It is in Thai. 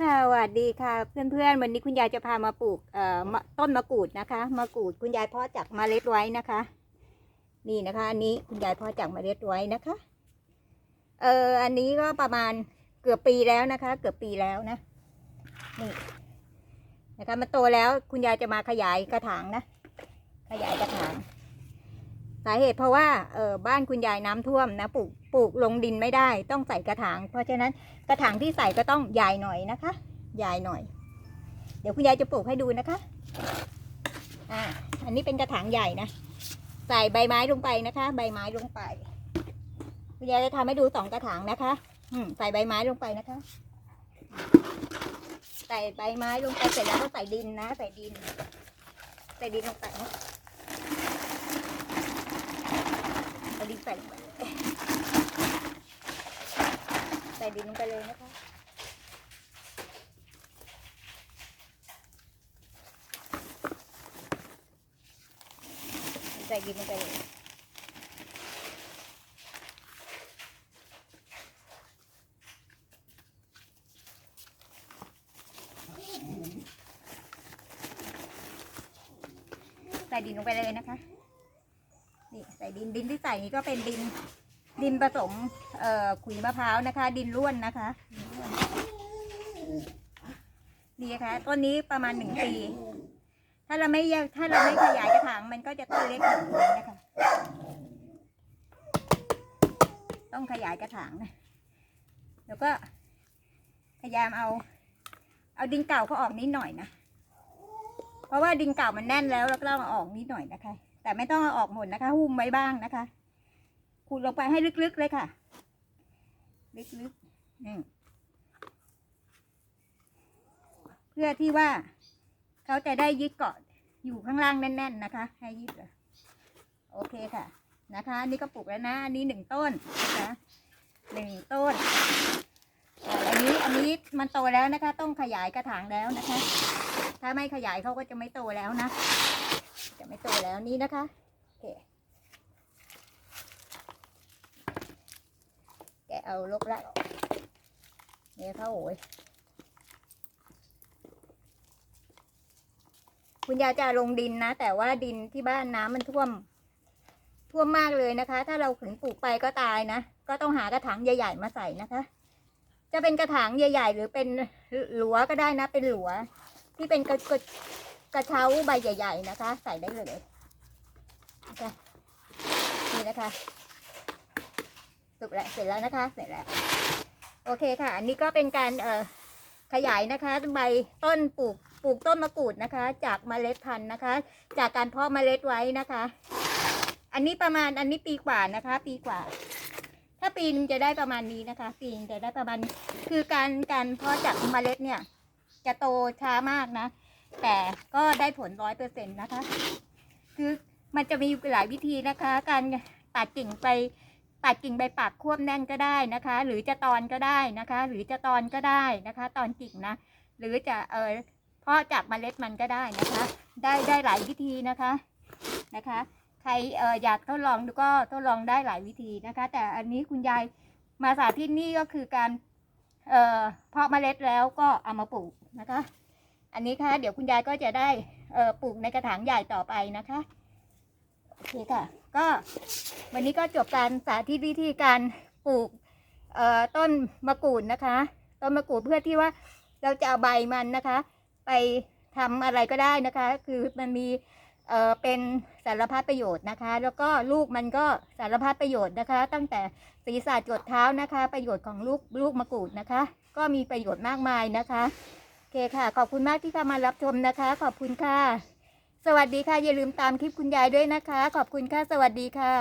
สวัสดีค่ะเพื่อนๆวันนี้คุณยายจะพามาปลูกเอ่อมะต้นมะกรูดนะคะมะกรูดคุณยายเพาะจากเมล็ดไว้นะคะ นี่นะคะอันนี้คุณยายเพาะจากเมล็ดไว้นะคะเอ่ออันนี้ก็ประมาณเกือบปีแล้วนะคะ เกือบปีแล้วนะนี่นะคะมันโตแล้วคุณยายจะมาขยายกระถางนะ ขยายกระถาง สาเหตุเพราะว่าเออบ้านคุณยายน้ำท่วมนะปลูกปลูกลงดินไม่ได้ต้องใส่กระถาง เพราะฉะนั้นกระถางที่ใส่ก็ต้องใหญ่หน่อยนะคะใหญ่หน่อย เดี๋ยวคุณยายจะปลูกให้ดูนะคะอ่าอันนี้เป็นกระถางใหญ่นะใส่ใบไม้ลงไปนะคะ ใบไม้ลงไป คุณยายจะทำให้ดูสองกระถางนะคะ อืมใส่ใบไม้ลงไปนะคะ ใส่ใบไม้ลงไปเสร็จแล้วก็ใส่ดินนะ ใส่ดิน ใส่ดินลงไปนะ เอาดิน ใส่ลงไปใส่ดินลงไปเลยนะคะใส่ดินลงไปเลยใส่ดินลงไปเลยนะคะ นี่ใส่ดินดินที่ใส่นี่ก็เป็นดินดินผสมเอ่อขุยมะพร้าวนะคะ ดินร่วนนะคะดินร่วนนี่นะคะต้นนี้ประมาณหนึ่งปี ถ้าเราไม่ถ้าเราไม่ขยายกระถางมันก็จะต้นเล็กแบบนี้นะคะ ต้องขยายกระถางนะแล้วก็ พยายามเอา เอาดินเก่าเขาออกนิดหน่อยนะเพราะว่าดินเก่ามันแน่นแล้วแล้วก็ต้องเอาออกนิดหน่อยนะคะ แต่ไม่ต้องเอาออกหมดนะคะ หุ้มไว้บ้างนะคะ ขุดลงไปให้ลึกๆเลยค่ะ ลึกๆอืมเพื่อที่ว่าเขาจะได้ยึดเกาะอยู่ข้างล่างแน่น ๆ นะคะ ให้ยึดโอเคค่ะ นะคะอันนี่ก็ปลูกแล้วนะอันนี้หนึ่งต้นนะคะหนึ่งต้นอันนี้อันนี้มันโตแล้วนะคะ ต้องขยายกระถางแล้วนะคะ ถ้าไม่ขยายเขาก็จะไม่โตแล้วนะ โตแล้วนี่นะคะโอเคแกะเอาลกละเนี่ยเข้าโอยคุณยายจะลงดินนะ แต่ว่าดินที่บ้านน้ำมันท่วม ท่วมมากเลยนะคะ ถ้าเราขืนปลูกไปก็ตายนะ ก็ต้องหากระถางใหญ่ ๆ มาใส่นะคะ จะเป็นกระถางใหญ่ ๆ หรือเป็นหลัวก็ได้นะ เป็นหลัวที่เป็นกระ กระเช้าใบใหญ่ ๆ นะคะ ใส่ได้เลยนะคะนี่นะคะสุกแล้วเสร็จแล้วนะคะ เสร็จแล้ว โอเคค่ะ อันนี้ก็เป็นการเอ่อขยายนะคะใบต้นปลูกปลูกต้นมะกรูดนะคะ จากเมล็ดพันธุ์นะคะ จากการเพาะเมล็ดไว้นะคะ อันนี้ประมาณอันนี้ปีกว่านะคะ ปีกว่า ถ้าปีนจะได้ประมาณนี้นะคะ ปีนจะได้ประมาณคือการการเพาะจากเมล็ดเนี่ย จะโตช้ามากนะ แต่ก็ได้ผลร้อยเปอร์เซ็นต์นะคะ คือมันจะมีหลายวิธีนะคะ การตัดกิ่งไปตัดกิ่งใบปากควบแน่นก็ได้นะคะ หรือจะตอนก็ได้นะคะ หรือจะตอนก็ได้นะคะ ตอนกิ่งนะ หรือจะเออเพาะจากเมล็ดมันก็ได้นะคะ ได้ได้หลายวิธีนะคะนะคะ ใครเอออยากทดลองก็ทดลองได้หลายวิธีนะคะ แต่อันนี้คุณยายมาสาธิตนี่ก็คือการเอ่อเพาะเมล็ดแล้วก็เอามาปลูกนะคะ อันนี้ค่ะ เดี๋ยวคุณยายก็จะได้เออปลูกในกระถางใหญ่ต่อไปนะคะโอเคค่ะ ก็วันนี้ก็จบการสาธิตวิธีการปลูกเออต้นมะกรูดนะคะ ต้นมะกรูดเพื่อที่ว่าเราจะเอาใบมันนะคะ ไปทำอะไรก็ได้นะคะ คือมันมีเออเป็นสารพัดประโยชน์นะคะ แล้วก็ลูกมันก็สารพัดประโยชน์นะคะ ตั้งแต่ศีรษะจดเท้านะคะ ประโยชน์ของลูกลูกมะกรูดนะคะ ก็มีประโยชน์มากมายนะคะ เคค่ะ ขอบคุณมากที่เข้ามารับชมนะคะ ขอบคุณค่ะ สวัสดีค่ะ อย่าลืมตามคลิปคุณยายด้วยนะคะ ขอบคุณค่ะ สวัสดีค่ะ